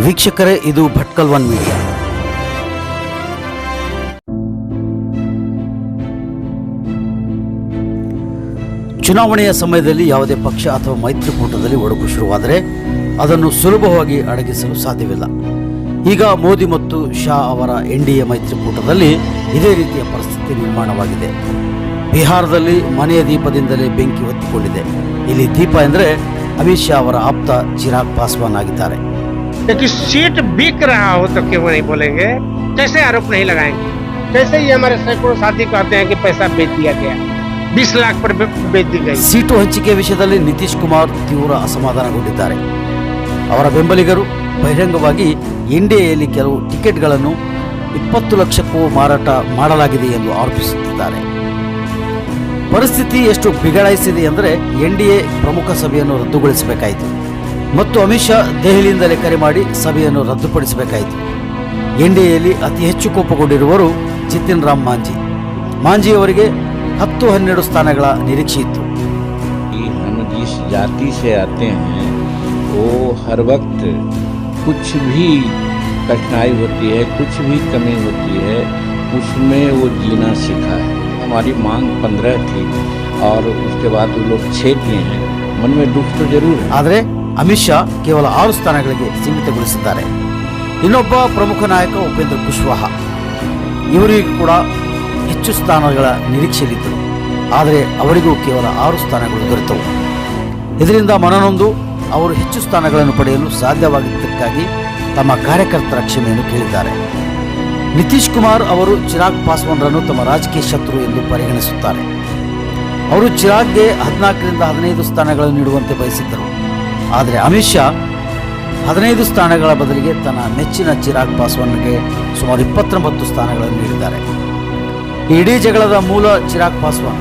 ವೀಕ್ಷಕರೇ, ಇದು Bhatkal one media. ಚುನಾವಣೆಯ ಸಮಯದಲ್ಲಿ ಯಾವುದೇ ಪಕ್ಷ ಅಥವಾ ಮೈತ್ರಿಕೂಟದಲ್ಲಿ ಒಡಕು ಶುರುವಾದರೆ ಅದನ್ನು ಸುಲಭವಾಗಿ ಅಡಗಿಸಲು ಸಾಧ್ಯವಿಲ್ಲ. ಈಗ ಮೋದಿ ಮತ್ತು ಶಾ ಅವರ ಎನ್ ಡಿ ಮೈತ್ರಿಕೂಟದಲ್ಲಿ ಇದೇ ರೀತಿಯ ಪರಿಸ್ಥಿತಿ ನಿರ್ಮಾಣವಾಗಿದೆ. ಬಿಹಾರದಲ್ಲಿ ಮನೆಯ ದೀಪದಿಂದಲೇ ಬೆಂಕಿ ಹೊತ್ತಿಕೊಂಡಿದೆ. ಇಲ್ಲಿ ದೀಪ ಎಂದರೆ ಅಮಿತ್ ಶಾ ಅವರ ಆಪ್ತ ಚಿರಾಗ್ ಪಾಸ್ವಾನ್ ಆಗಿದ್ದಾರೆ. क्योंकि सीट बिक रहा हो तो क्यों नहीं बोलेंगे कैसे आरोप नहीं लगाएंगे कैसे ही हमारे सैकड़ों साथी कहते हैं कि पैसा बेच दिया गया बीस लाख पर बे- बेच दी गई ಸೀಟು ಹಂಚಿಕೆ ವಿಷಯದಲ್ಲಿ ನಿತೀಶ್ ಕುಮಾರ್ ತೀವ್ರ ಅಸಮಾಧಾನಗೊಂಡಿದ್ದಾರೆ ಅವರ ಬೆಂಬಲಿಗರು ಬಹಿರಂಗವಾಗಿ ಎನ್ಡಿಎಯಲ್ಲಿ ಕೆಲವು ಟಿಕೆಟ್ಗಳನ್ನು ಇಪ್ಪತ್ತು ಲಕ್ಷಕ್ಕೂ ಮಾರಾಟ ಮಾಡಲಾಗಿದೆ ಎಂದು ಆರೋಪಿಸುತ್ತಿದ್ದಾರೆ ಪರಿಸ್ಥಿತಿ ಎಷ್ಟು ಬಿಗಡಾಯಿಸಿದೆ ಎಂದರೆ ಎನ್ಡಿಎ ಪ್ರಮುಖ ಸಭೆಯನ್ನು ರದ್ದುಗೊಳಿಸಬೇಕಾಯಿತು ಮತ್ತು ಅಮಿತ್ ಶಾ ದೆಹಲಿಯಿಂದಲೇ ಕರೆ ಮಾಡಿ ಸಭೆಯನ್ನು ರದ್ದುಪಡಿಸಬೇಕಾಯಿತು ಎನ್ಡಿಎಯಲ್ಲಿ ಅತಿ ಹೆಚ್ಚು ಕೋಪಗೊಂಡಿರುವರು ಜಿತಿನ್ ರಾಮ್ ಮಾಂಜಿ ಮಾಂಜಿ ಅವರಿಗೆ ಹತ್ತು ಹನ್ನೆರಡು ಸ್ಥಾನಗಳ ನಿರೀಕ್ಷೆ ಇತ್ತು कि हम जिस जाति से आते हैं वो हर वक्त कुछ भी कठिनाई होती है कुछ भी कमी होती है उसमें वो जीना सीखा है हमारी मांग पंद्रह थी और उसके बाद वो लोग छः किए हैं मन में दुख तो जरूर है ಆದರೆ ಅಮಿತ್ ಶಾ ಕೇವಲ ಆರು ಸ್ಥಾನಗಳಿಗೆ ಸೀಮಿತಗೊಳಿಸಿದ್ದಾರೆ. ಇನ್ನೊಬ್ಬ ಪ್ರಮುಖ ನಾಯಕ ಉಪೇಂದ್ರ ಕುಶ್ವಾಹ. ಇವರಿಗೂ ಕೂಡ ಹೆಚ್ಚು ಸ್ಥಾನಗಳ ನಿರೀಕ್ಷೆಯಲ್ಲಿದ್ದರು. ಆದರೆ ಅವರಿಗೂ ಕೇವಲ ಆರು ಸ್ಥಾನಗಳು ದೊರೆತವು. ಇದರಿಂದ ಮನನೊಂದು, ಅವರು ಹೆಚ್ಚು ಸ್ಥಾನಗಳನ್ನು ಪಡೆಯಲು ಸಾಧ್ಯವಾಗಿದ್ದಕ್ಕಾಗಿ ತಮ್ಮ ಕಾರ್ಯಕರ್ತರ ಕ್ಷಮೆಯನ್ನು ಕೇಳಿದ್ದಾರೆ. ನಿತೀಶ್ ಕುಮಾರ್ ಅವರು ಚಿರಾಗ್ ಪಾಸ್ವಾನ್ರನ್ನು ತಮ್ಮ ರಾಜಕೀಯ ಶತ್ರು ಎಂದು ಪರಿಗಣಿಸುತ್ತಾರೆ. ಅವರು ಚಿರಾಗ್ಗೆ ಹದಿನಾಲ್ಕರಿಂದ ಹದಿನೈದು ಸ್ಥಾನಗಳನ್ನು ನೀಡುವಂತೆ ಬಯಸಿದ್ದರು. ಆದರೆ ಅಮಿತ್ ಶಾ ಹದಿನೈದು ಸ್ಥಾನಗಳ ಬದಲಿಗೆ ತನ್ನ ನೆಚ್ಚಿನ ಚಿರಾಗ್ ಪಾಸ್ವಾನ್ಗೆ ಸುಮಾರು ಇಪ್ಪತ್ತೊಂಬತ್ತು ಸ್ಥಾನಗಳನ್ನು ನೀಡಿದ್ದಾರೆ. ಇಡೀ ಜಗಳದ ಮೂಲ ಚಿರಾಗ್ ಪಾಸ್ವಾನ್.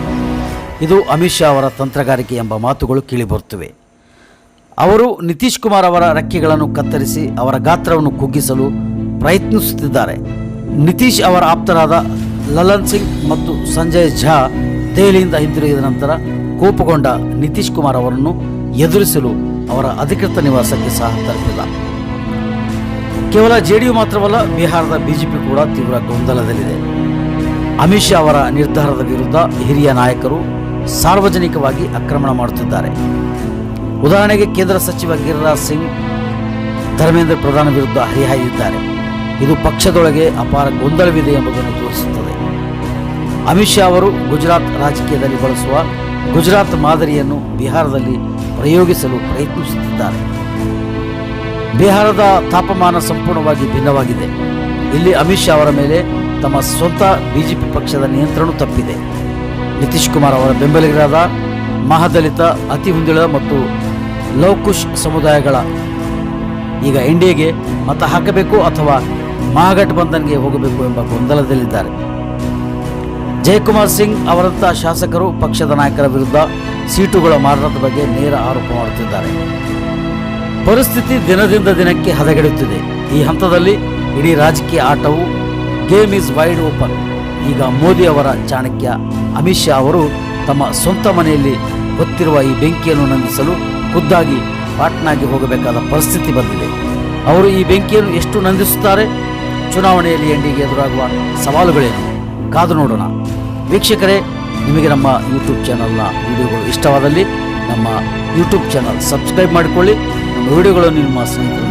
ಇದು ಅಮಿತ್ ಶಾ ಅವರ ತಂತ್ರಗಾರಿಕೆ ಎಂಬ ಮಾತುಗಳು ಕೇಳಿಬರುತ್ತವೆ ಅವರು ನಿತೀಶ್ ಕುಮಾರ್ ಅವರ ರೆಕ್ಕೆಗಳನ್ನು ಕತ್ತರಿಸಿ ಅವರ ಗಾತ್ರವನ್ನು ಕುಗ್ಗಿಸಲು ಪ್ರಯತ್ನಿಸುತ್ತಿದ್ದಾರೆ. ನಿತೀಶ್ ಅವರ ಆಪ್ತರಾದ ಲಲನ್ ಸಿಂಗ್ ಮತ್ತು ಸಂಜಯ್ ಝಾ ದೆಹಲಿಯಿಂದ ಹಿಂತಿರುಗಿದ ನಂತರ ಕೋಪಗೊಂಡ ನಿತೀಶ್ ಕುಮಾರ್ ಅವರನ್ನು ಎದುರಿಸಲು ಅವರ ಅಧಿಕೃತ ನಿವಾಸಕ್ಕೆ ಸಹ ತಲುಪಿಲ್ಲ ಕೇವಲ ಜೆಡಿಯು ಮಾತ್ರವಲ್ಲ, ಬಿಹಾರದ ಬಿಜೆಪಿ ಕೂಡ ತೀವ್ರ ಗೊಂದಲದಲ್ಲಿದೆ. ಅಮಿತ್ ಶಾ ಅವರ ನಿರ್ಧಾರದ ವಿರುದ್ಧ ಹಿರಿಯ ನಾಯಕರು ಸಾರ್ವಜನಿಕವಾಗಿ ಆಕ್ರಮಣ ಮಾಡುತ್ತಿದ್ದಾರೆ. ಉದಾಹರಣೆಗೆ, ಕೇಂದ್ರ ಸಚಿವ ಗಿರಿರಾಜ್ ಸಿಂಗ್ ಧರ್ಮೇಂದ್ರ ಪ್ರಧಾನ ವಿರುದ್ಧ ಹರಿಹಾಯ್ದಿದ್ದಾರೆ. ಇದು ಪಕ್ಷದೊಳಗೆ ಅಪಾರ ಗೊಂದಲವಿದೆ ಎಂಬುದನ್ನು ತೋರಿಸುತ್ತದೆ. ಅಮಿತ್ ಶಾ ಅವರು ಗುಜರಾತ್ ರಾಜಕೀಯದಲ್ಲಿ ಬಳಸುವ ಗುಜರಾತ್ ಮಾದರಿಯನ್ನು ಬಿಹಾರದಲ್ಲಿ ಪ್ರಯೋಗಿಸಲು ಪ್ರಯತ್ನಿಸುತ್ತಿದ್ದಾರೆ. ಬಿಹಾರದ ತಾಪಮಾನ ಸಂಪೂರ್ಣವಾಗಿ ಭಿನ್ನವಾಗಿದೆ. ಇಲ್ಲಿ ಅಮಿತ್ ಶಾ ಅವರ ಮೇಲೆ ತಮ್ಮ ಸ್ವಂತ ಬಿಜೆಪಿ ಪಕ್ಷದ ನಿಯಂತ್ರಣ ತಪ್ಪಿದೆ. ನಿತೀಶ್ ಕುಮಾರ್ ಅವರ ಬೆಂಬಲಿಗರಾದ ಮಹಾದಲಿತ, ಅತಿ ಹಿಂದುಳ ಮತ್ತು ಲೌಕುಶ್ ಸಮುದಾಯಗಳ ಈಗ ಎನ್ಡಿಎಗೆ ಮತ ಹಾಕಬೇಕು ಅಥವಾ ಮಹಾಗಠಬಂಧನ್ಗೆ ಹೋಗಬೇಕು ಎಂಬ ಗೊಂದಲದಲ್ಲಿದ್ದಾರೆ. ಜಯಕುಮಾರ್ ಸಿಂಗ್ ಅವರಂಥ ಶಾಸಕರು ಪಕ್ಷದ ನಾಯಕರ ವಿರುದ್ಧ ಸೀಟುಗಳ ಮಾರಾಟದ ಬಗ್ಗೆ ನೇರ ಆರೋಪ ಮಾಡುತ್ತಿದ್ದಾರೆ. ಪರಿಸ್ಥಿತಿ ದಿನದಿಂದ ದಿನಕ್ಕೆ ಹದಗೆಡುತ್ತಿದೆ. ಈ ಹಂತದಲ್ಲಿ ಇಡೀ ರಾಜಕೀಯ ಆಟವು ಗೇಮ್ ಈಸ್ ವೈಡ್ ಓಪನ್ ಈಗ ಮೋದಿ ಅವರ ಚಾಣಕ್ಯ ಅಮಿತ್ ಶಾ ಅವರು ತಮ್ಮ ಸ್ವಂತ ಮನೆಯಲ್ಲಿ ಹೊತ್ತಿರುವ ಈ ಬೆಂಕಿಯನ್ನು ನಂದಿಸಲು ಖುದ್ದಾಗಿ ಪಾಟ್ನಾಗೆ ಹೋಗಬೇಕಾದ ಪರಿಸ್ಥಿತಿ ಬಂದಿದೆ. ಅವರು ಈ ಬೆಂಕಿಯನ್ನು ಎಷ್ಟು ನಂದಿಸುತ್ತಾರೆ? ಚುನಾವಣೆಯಲ್ಲಿ ಎನ್ಡಿಗೆ ಎದುರಾಗುವ ಸವಾಲುಗಳೇನು? ಕಾದು ನೋಡೋಣ. ವೀಕ್ಷಕರೇ ನಿಮಗೆ ನಮ್ಮ ಯೂಟ್ಯೂಬ್ ಚಾನಲ್ನ ವಿಡಿಯೋಗಳು ಇಷ್ಟವಾದಲ್ಲಿ ನಮ್ಮ ಯೂಟ್ಯೂಬ್ ಚಾನಲ್ ಸಬ್ಸ್ಕ್ರೈಬ್ ಮಾಡಿಕೊಳ್ಳಿ. ನಮ್ಮ ವಿಡಿಯೋಗಳನ್ನು ನಿಮ್ಮ ಸ್ನೇಹಿತರು